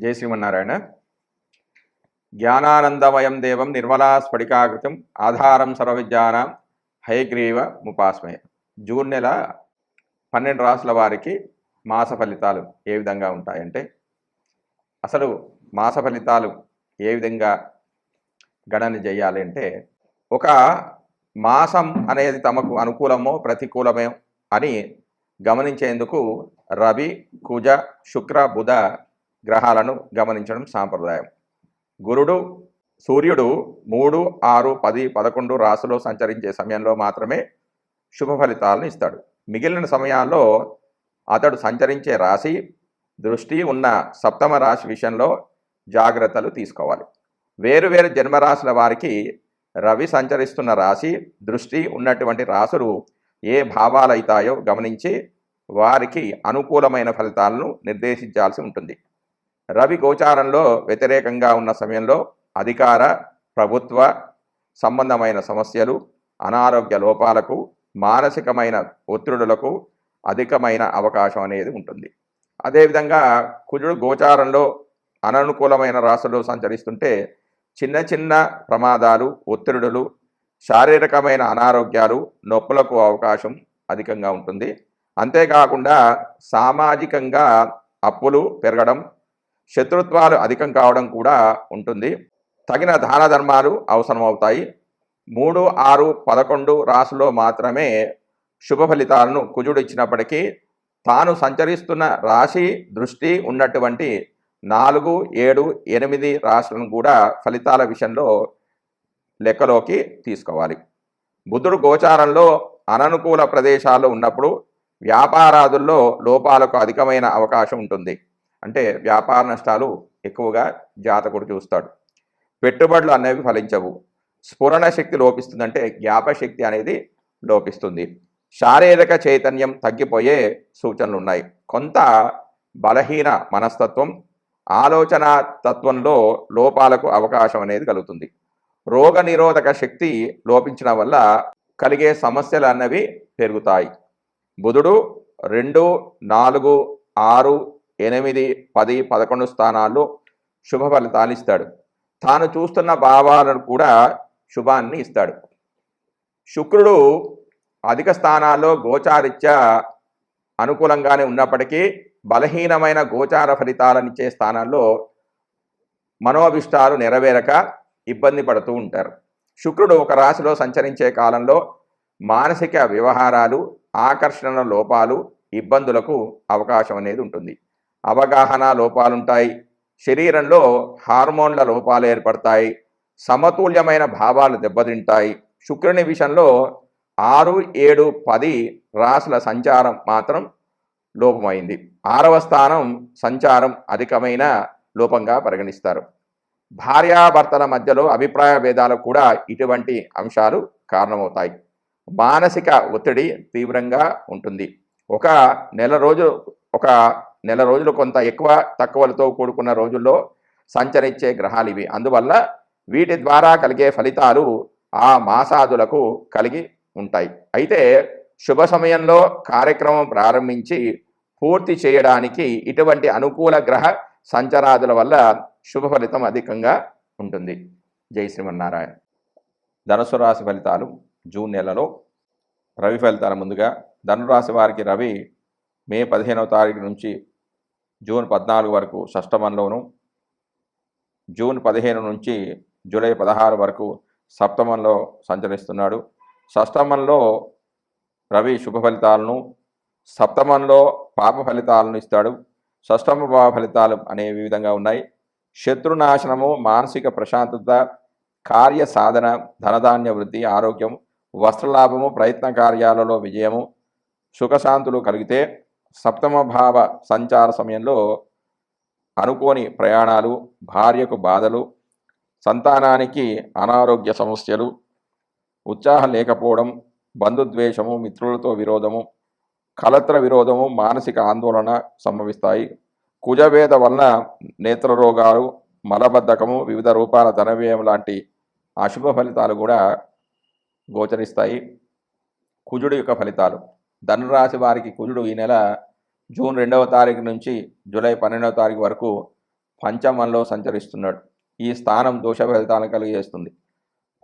జై శ్రీమన్నారాయణ. జ్ఞానానందమయం దేవం నిర్మలా స్ఫటికాకృతం ఆధారం సర్వవిద్యానాం హయగ్రీవ ముపాస్మయ. జూన్ నెల పన్నెండు రాసుల వారికి మాస ఫలితాలు ఏ విధంగా ఉంటాయంటే అసలు మాస ఫలితాలు ఏ విధంగా గణన చేయాలి అంటే ఒక మాసం అనేది తమకు అనుకూలమో ప్రతికూలమో అని గమనించేందుకు రవి కుజ శుక్ర బుధ గ్రహాలను గమనించడం సాంప్రదాయం. గురుడు సూర్యుడు మూడు ఆరు పది పదకొండు రాశిలో సంచరించే సమయంలో మాత్రమే శుభ ఫలితాలను ఇస్తాడు. మిగిలిన సమయాల్లో అతడు సంచరించే రాశి దృష్టి ఉన్న సప్తమ రాశి విషయంలో జాగ్రత్తలు తీసుకోవాలి. వేరు వేరు జన్మరాశుల వారికి రవి సంచరిస్తున్న రాశి దృష్టి ఉన్నటువంటి రాసులు ఏ భావాలు అవుతాయో గమనించి వారికి అనుకూలమైన ఫలితాలను నిర్దేశించాల్సి ఉంటుంది. రవి గోచారంలో వ్యతిరేకంగా ఉన్న సమయంలో అధికార ప్రభుత్వ సంబంధమైన సమస్యలు అనారోగ్య లోపాలకు మానసికమైన ఒత్తిడులకు అధికమైన అవకాశం అనేది ఉంటుంది. అదేవిధంగా కుజుడు గోచారంలో అననుకూలమైన రాశులు సంచరిస్తుంటే చిన్న చిన్న ప్రమాదాలు ఒత్తిడులు శారీరకమైన అనారోగ్యాలు నొప్పులకు అవకాశం అధికంగా ఉంటుంది. అంతేకాకుండా సామాజికంగా అప్పులు పెరగడం శత్రుత్వాలు అధికం కావడం కూడా ఉంటుంది. తగిన దాన ధర్మాలు అవసరమవుతాయి. మూడు ఆరు పదకొండు రాసులో మాత్రమే శుభ ఫలితాలను కుజుడు ఇచ్చినప్పటికీ తాను సంచరిస్తున్న రాశి దృష్టి ఉన్నటువంటి నాలుగు ఏడు ఎనిమిది రాశులను కూడా ఫలితాల విషయంలో లెక్కలోకి తీసుకోవాలి. బుధుడు గోచారంలో అననుకూల ప్రదేశాల్లో ఉన్నప్పుడు వ్యాపారాదుల్లో లోపాలకు అధికమైన అవకాశం ఉంటుంది. అంటే వ్యాపార నష్టాలు ఎక్కువగా జాతకుడు చూస్తాడు. పెట్టుబడులు అనేవి ఫలించవు. స్ఫురణ శక్తి లోపిస్తుందంటే జ్ఞాపశక్తి అనేది లోపిస్తుంది. శారీరక చైతన్యం తగ్గిపోయే సూచనలు ఉన్నాయి కొంత బలహీన మనస్తత్వం ఆలోచన తత్వంలో లోపాలకు అవకాశం అనేది కలుగుతుంది. రోగ నిరోధక శక్తి లోపించడం వల్ల కలిగే సమస్యలు అన్నవి పెరుగుతాయి. బుధుడు రెండు నాలుగు ఆరు ఎనిమిది పది పదకొండు స్థానాల్లో శుభ ఫలితాలు ఇస్తాడు. తాను చూస్తున్న భావాలను కూడా శుభాన్ని ఇస్తాడు. శుక్రుడు అధిక స్థానాల్లో గోచారిత్య అనుకూలంగానే ఉన్నప్పటికీ బలహీనమైన గోచార ఫలితాలనిచ్చే స్థానాల్లో మనోభిష్టాలు నెరవేరక ఇబ్బంది పడుతూ ఉంటారు. శుక్రుడు ఒక రాశిలో సంచరించే కాలంలో మానసిక వ్యవహారాలు ఆకర్షణ లోపాలు ఇబ్బందులకు అవకాశం అనేది ఉంటుంది. అవగాహన లోపాలుంటాయి. శరీరంలో హార్మోన్ల లోపాలు ఏర్పడతాయి. సమతుల్యమైన భావాలు దెబ్బతింటాయి. శుక్రుని విషయంలో ఆరు ఏడు పది రాసుల సంచారం మాత్రం లోపమైంది. ఆరవ స్థానం సంచారం అధికమైన లోపంగా పరిగణిస్తారు. భార్యాభర్తల మధ్యలో అభిప్రాయ భేదాలకు కూడా ఇటువంటి అంశాలు కారణమవుతాయి. మానసిక ఒత్తిడి తీవ్రంగా ఉంటుంది. ఒక నెల రోజు ఒక నెల రోజులు కొంత ఎక్కువ తక్కువలతో కూడుకున్న రోజుల్లో సంచరించే గ్రహాలు ఇవి. అందువల్ల వీటి ద్వారా కలిగే ఫలితాలు ఆ మాసాదులకు కలిగి ఉంటాయి. అయితే శుభ సమయంలో కార్యక్రమం ప్రారంభించి పూర్తి చేయడానికి ఇటువంటి అనుకూల గ్రహ సంచరాదుల వల్ల శుభ ఫలితం అధికంగా ఉంటుంది. జై శ్రీమన్నారాయణ. ధనుసు రాశి ఫలితాలు జూన్ నెలలో. రవి ఫలితాల ముందుగా ధనురాశి వారికి రవి మే పదిహేనవ తారీఖు నుంచి జూన్ పద్నాలుగు వరకు షష్టమంలోను జూన్ పదిహేను నుంచి జూలై పదహారు వరకు సప్తమంలో సంచరిస్తున్నాడు. షష్టమంలో రవి శుభ ఫలితాలను సప్తమంలో పాప ఫలితాలను ఇస్తాడు. షష్టమ భావ ఫలితాలు అనే విధంగా ఉన్నాయి. శత్రునాశనము మానసిక ప్రశాంతత కార్య సాధన ధనధాన్య వృద్ధి ఆరోగ్యం వస్త్రలాభము ప్రయత్న కార్యాలలో విజయము సుఖశాంతులు కలిగితే సప్తమ భావ సంచార సమయంలో అనుకోని ప్రయాణాలు భార్యకు బాధలు సంతానానికి అనారోగ్య సమస్యలు ఉత్సాహం లేకపోవడం బంధుద్వేషము మిత్రులతో విరోధము కలత్ర విరోధము మానసిక ఆందోళన సంభవిస్తాయి. కుజవేద వలన నేత్ర రోగాలు మలబద్ధకము వివిధ రూపాల ధనవ్యయం లాంటి అశుభ ఫలితాలు కూడా గోచరిస్తాయి. కుజుడు యొక్క ఫలితాలు. ధనురాశి వారికి కుజుడు ఈ నెల జూన్ రెండవ తారీఖు నుంచి జూలై పన్నెండవ తారీఖు వరకు పంచమంలో సంచరిస్తున్నాడు. ఈ స్థానం దోష ఫలితాలను కలిగజేస్తుంది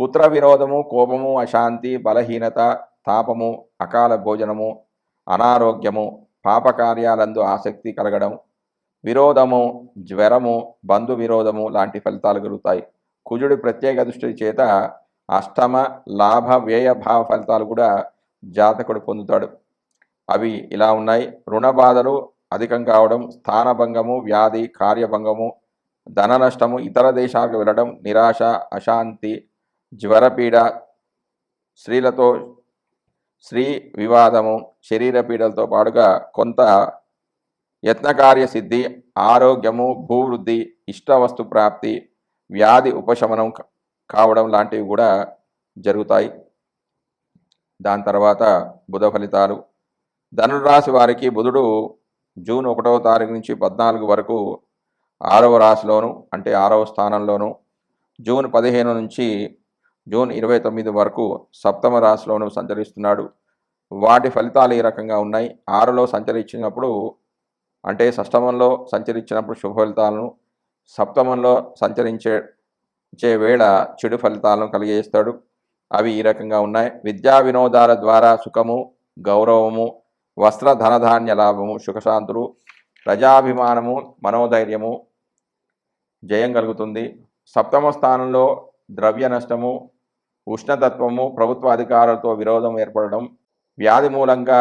పుత్ర విరోధము కోపము అశాంతి బలహీనత తాపము అకాల భోజనము అనారోగ్యము పాపకార్యాలందు ఆసక్తి కలగడం విరోధము జ్వరము బంధు విరోధము లాంటి ఫలితాలు కలుగుతాయి. కుజుడి ప్రత్యేక దృష్టి చేత అష్టమ లాభ వ్యయ భావ ఫలితాలు కూడా జాతకుడు పొందుతాడు. అవి ఇలా ఉన్నాయి. రుణ బాధలు అధికం కావడం స్థానభంగము వ్యాధి కార్యభంగము ధన నష్టము ఇతర దేశాలకు వెళ్ళడం నిరాశ అశాంతి జ్వరపీడ స్త్రీలతో స్త్రీ వివాదము శరీర పీడలతో పాటుగా కొంత యత్నకార్య సిద్ధి ఆరోగ్యము భూవృద్ధి ఇష్టవస్తు ప్రాప్తి వ్యాధి ఉపశమనం కావడం లాంటివి కూడా జరుగుతాయి. దాని తర్వాత బుధ ఫలితాలు. ధనురాశి వారికి బుధుడు జూన్ ఒకటవ తారీఖు నుంచి పద్నాలుగు వరకు ఆరవ రాశిలోను అంటే ఆరవ స్థానంలోను జూన్ పదిహేను నుంచి జూన్ ఇరవై తొమ్మిది వరకు సప్తమ రాశిలోను సంచరిస్తున్నాడు. వాటి ఫలితాలు ఈ రకంగా ఉన్నాయి? ఆరులో సంచరించినప్పుడు అంటే షష్టమంలో సంచరించినప్పుడు శుభ ఫలితాలను సప్తమంలో సంచరించే వేళ చెడు ఫలితాలను కలిగజేస్తాడు. అవి ఈ రకంగా ఉన్నాయి. విద్యా వినోదాల ద్వారా సుఖము గౌరవము వస్త్ర ధనధాన్య లాభము సుఖశాంతులు ప్రజాభిమానము మనోధైర్యము జయం కలుగుతుంది. సప్తమ స్థానంలో ద్రవ్య నష్టము ఉష్ణతత్వము ప్రభుత్వ అధికారులతో విరోధం ఏర్పడడం వ్యాధి మూలంగా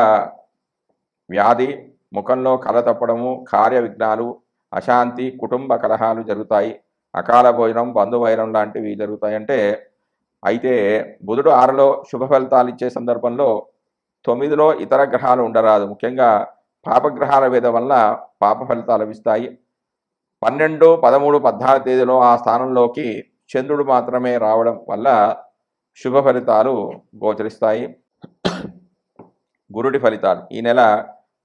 వ్యాధి ముఖంలో కల తప్పడము కార్య విఘ్నాలు అశాంతి కుటుంబ కలహాలు జరుగుతాయి. అకాల భోజనం బంధువైరం లాంటివి జరుగుతాయి. అంటే అయితే బుధుడు ఆరులో శుభ ఫలితాలు ఇచ్చే సందర్భంలో తొమ్మిదిలో ఇతర గ్రహాలు ఉండరాదు. ముఖ్యంగా పాపగ్రహాల వేద వల్ల పాప ఫలితాలు లభిస్తాయి. పన్నెండు పదమూడు పద్నాలుగు తేదీలో ఆ స్థానంలోకి చంద్రుడు మాత్రమే రావడం వల్ల శుభ ఫలితాలు గోచరిస్తాయి. గురుడి ఫలితాలు. ఈ నెల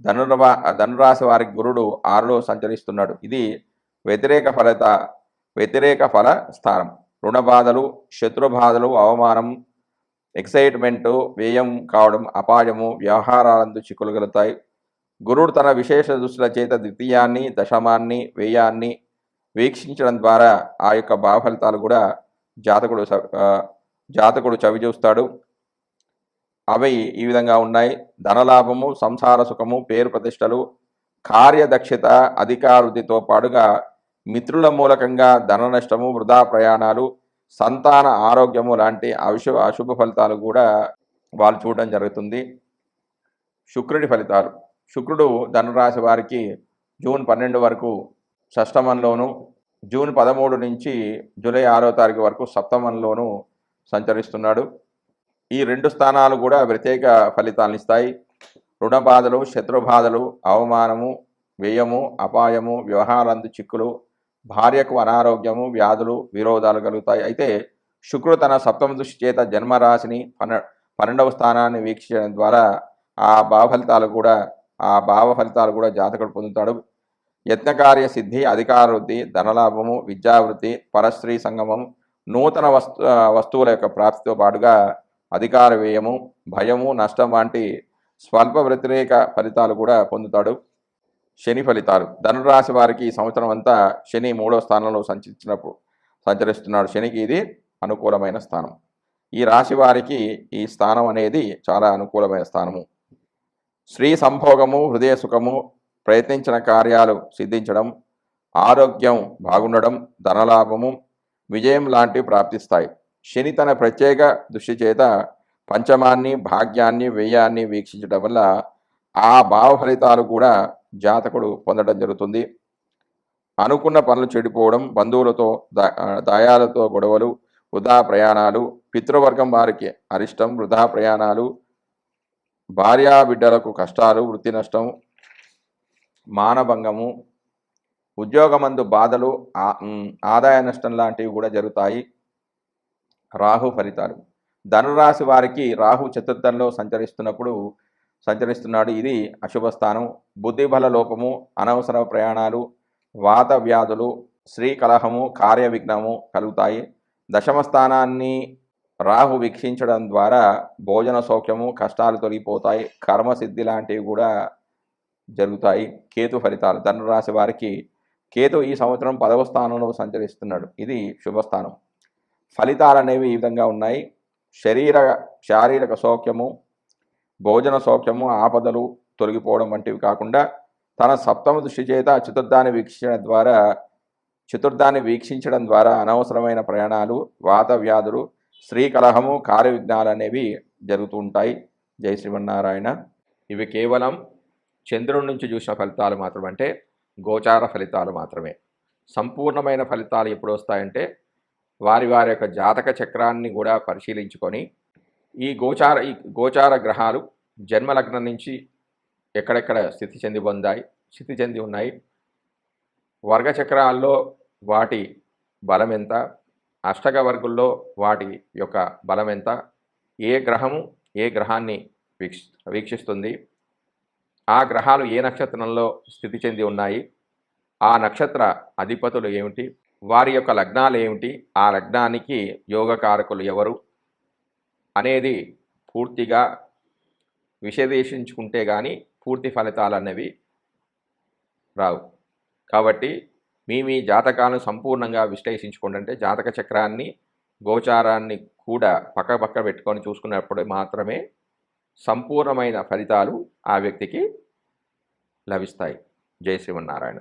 ధనుర్వా ధనురాశి వారి గురుడు ఆరులో సంచరిస్తున్నాడు. ఇది వ్యతిరేక ఫలిత వ్యతిరేక ఫల స్థానం. రుణ బాధలు శత్రు బాధలు అవమానం ఎక్సైట్మెంటు వ్యయం కావడం అపాయము వ్యవహారాలందు చిక్కులు కలుగుతాయి గురుడు తన విశేష దృష్టిల చేత ద్వితీయాన్ని దశమాన్ని వ్యయాన్ని వీక్షించడం ద్వారా ఆ యొక్క భావఫలితాలు కూడా జాతకుడు స- జాతకుడు చవి చూస్తాడు. అవి ఈ విధంగా ఉన్నాయి. ధనలాభము సంసార సుఖము పేరు ప్రతిష్టలు కార్యదక్షత అధికారుద్ధితో పాటుగా మిత్రుల మూలకంగా ధన నష్టము వృధా ప్రయాణాలు సంతాన ఆరోగ్యము లాంటి అశుభ అశుభ ఫలితాలు కూడా వాళ్ళు చూడడం జరుగుతుంది. శుక్రుడి ఫలితాలు. శుక్రుడు ధనురాశి వారికి జూన్ పన్నెండు వరకు షష్టమంలోను జూన్ పదమూడు నుంచి జూలై ఆరో తారీఖు వరకు సప్తమంలోను సంచరిస్తున్నాడు. ఈ రెండు స్థానాలు కూడా ప్రత్యేక ఫలితాలను ఇస్తాయి. రుణ బాధలు శత్రు బాధలు అవమానము వ్యయము అపాయము వ్యవహారందు చిక్కులు భార్యకు అనారోగ్యము వ్యాధులు విరోధాలు కలుగుతాయి. అయితే శుక్రుడు తన సప్తమ దృష్టి చేత జన్మరాశిని పన్న పన్నెండవ స్థానాన్ని వీక్షించడం ద్వారా ఆ భావ ఫలితాలు కూడా ఆ భావ ఫలితాలు కూడా జాతకుడు పొందుతాడు. యత్నకార్య సిద్ధి అధికారవృద్ధి ధనలాభము విద్యావృద్ధి పరస్త్రీ సంగమం నూతన వస్తు వస్తువుల యొక్క ప్రాప్తితో పాటుగా అధికార వ్యయము భయము నష్టం వంటి స్వల్ప వ్యతిరేక ఫలితాలు కూడా పొందుతాడు. శని ఫలితాలు. ధనురాశి వారికి ఈ సంవత్సరం అంతా శని మూడో స్థానంలో సంచరించినప్పుడు సంచరిస్తున్నాడు. శనికి ఇది అనుకూలమైన స్థానం. ఈ రాశి వారికి ఈ స్థానం అనేది చాలా అనుకూలమైన స్థానము. స్త్రీ సంభోగము హృదయ సుఖము ప్రయత్నించిన కార్యాలు సిద్ధించడం ఆరోగ్యం బాగుండడం ధనలాభము విజయం లాంటివి ప్రాప్తిస్తాయి. శని తన ప్రత్యేక దృష్టి చేత పంచమాన్ని భాగ్యాన్ని వ్యయాన్ని వీక్షించడం వల్ల ఆ భావ ఫలితాలు కూడా జాతకుడు పొందడం జరుగుతుంది. అనుకున్న పనులు చెడిపోవడం బంధువులతో దా- దయాలతో గొడవలు వృధా ప్రయాణాలు పితృవర్గం వారికి అరిష్టం వృధా ప్రయాణాలు భార్యా బిడ్డలకు కష్టాలు వృత్తి నష్టం మానభంగము ఉద్యోగమందు బాధలు ఆదాయ నష్టం లాంటివి కూడా జరుగుతాయి. రాహు ఫలితాలు. ధనురాశి వారికి రాహు చతుర్థంలో సంచరిస్తున్నప్పుడు సంచరిస్తున్నాడు. ఇది అశుభ స్థానం. బుద్ధిబల లోపము అనవసర ప్రయాణాలు వాత వ్యాధులు శ్రీకలహము కార్య విఘ్నము కలుగుతాయి. దశమ స్థానాన్ని రాహు వీక్షించడం ద్వారా భోజన సౌఖ్యము కష్టాలు తొలగిపోతాయి. కర్మసిద్ధి లాంటివి కూడా జరుగుతాయి. కేతు ఫలితాలు. ధనురాశి వారికి కేతు ఈ సంవత్సరం పదవ స్థానంలో సంచరిస్తున్నాడు. ఇది శుభస్థానం ఫలితాలు అనేవి ఈ విధంగా ఉన్నాయి. శరీర శారీరక సౌఖ్యము భోజన సౌఖ్యము ఆపదలు తొలగిపోవడం వంటివి కాకుండా తన సప్తమ దృష్టి చేత చతుర్థాన్ని వీక్షించడం ద్వారా చతుర్థాన్ని వీక్షించడం ద్వారా అనవసరమైన ప్రయాణాలు వాత వ్యాధులు స్త్రీ కలహము కార్య విఘ్నాలు అనేవి జరుగుతూ ఉంటాయి. జై శ్రీమన్నారాయణ. ఇవి కేవలం చంద్రుడి నుంచి చూసిన ఫలితాలు మాత్రమే అంటే గోచార ఫలితాలు మాత్రమే. సంపూర్ణమైన ఫలితాలు ఎప్పుడు వస్తాయంటే వారి వారి యొక్క జాతక చక్రాన్ని కూడా పరిశీలించుకొని ఈ గోచార ఈ గోచార గ్రహాలు జన్మలగ్నం నుంచి ఎక్కడెక్కడ స్థితి చెంది పొందాయి స్థితి చెంది ఉన్నాయి? వర్గచక్రాల్లో వాటి బలం ఎంత? అష్టక వర్గుల్లో వాటి యొక్క బలం ఎంత? ఏ గ్రహము ఏ గ్రహాన్ని వీక్ష వీక్షిస్తుంది? ఆ గ్రహాలు ఏ నక్షత్రంలో స్థితి చెంది ఉన్నాయి? ఆ నక్షత్ర అధిపతులు ఏమిటి? వారి యొక్క లగ్నాలు ఏమిటి? ఆ లగ్నానికి యోగకారకులు ఎవరు? అనేది పూర్తిగా విశదీషించుకుంటే కానీ పూర్తి ఫలితాలు అనేవి రావు. కాబట్టి మీ మీ జాతకాలను సంపూర్ణంగా విశ్లేషించుకోండి. అంటే జాతక చక్రాన్ని గోచారాన్ని కూడా పక్క పక్క పెట్టుకొని చూసుకున్నప్పుడు మాత్రమే సంపూర్ణమైన ఫలితాలు ఆ వ్యక్తికి లభిస్తాయి. జై శ్రీమన్నారాయణ.